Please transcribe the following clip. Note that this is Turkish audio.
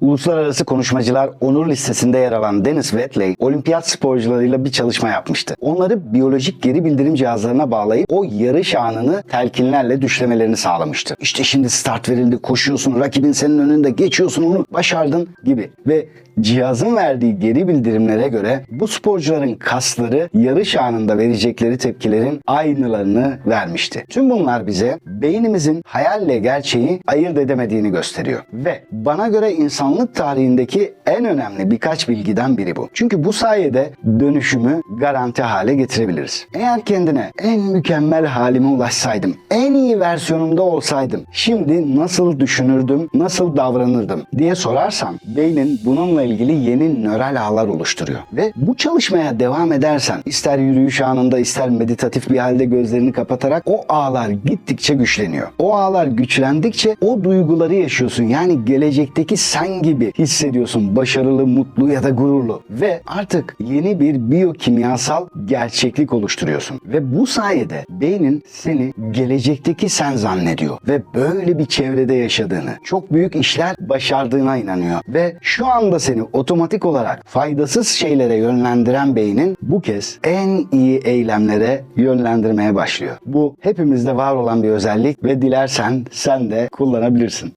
Uluslararası Konuşmacılar Onur Listesi'nde yer alan Dennis Wedley, olimpiyat sporcularıyla bir çalışma yapmıştı. Onları biyolojik geri bildirim cihazlarına bağlayıp o yarış anını telkinlerle düşlemelerini sağlamıştı. İşte şimdi start verildi, koşuyorsun, rakibin senin önünde, geçiyorsun onu, başardın gibi. Ve cihazın verdiği geri bildirimlere göre bu sporcuların kasları yarış anında verecekleri tepkilerin aynılarını vermişti. Tüm bunlar bize beynimizin hayalle gerçeği ayırt edemediğini gösteriyor. Ve bana göre insanlık tarihindeki en önemli birkaç bilgiden biri bu. Çünkü bu sayede dönüşümü garanti hale getirebiliriz. Eğer kendine en mükemmel halime ulaşsaydım, en iyi versiyonumda olsaydım, şimdi nasıl düşünürdüm, nasıl davranırdım diye sorarsan beynin bununla ilgili yeni nöral ağlar oluşturuyor. Ve bu çalışmaya devam edersen ister yürüyüş anında ister meditatif bir halde gözlerini kapatarak o ağlar gittikçe güçleniyor. O ağlar güçlendikçe o duyguları yaşıyorsun. Yani gelecekteki sen gibi hissediyorsun. Başarılı, mutlu ya da gururlu. Ve artık yeni bir biyokimyasal gerçeklik oluşturuyorsun. Ve bu sayede beynin seni gelecekteki sen zannediyor. Ve böyle bir çevrede yaşadığını, çok büyük işler başardığına inanıyor. Ve şu anda seni otomatik olarak faydasız şeylere yönlendiren beynin bu kez en iyi eylemlere yönlendirmeye başlıyor. Bu hepimizde var olan bir özellik ve dilersen sen de kullanabilirsin.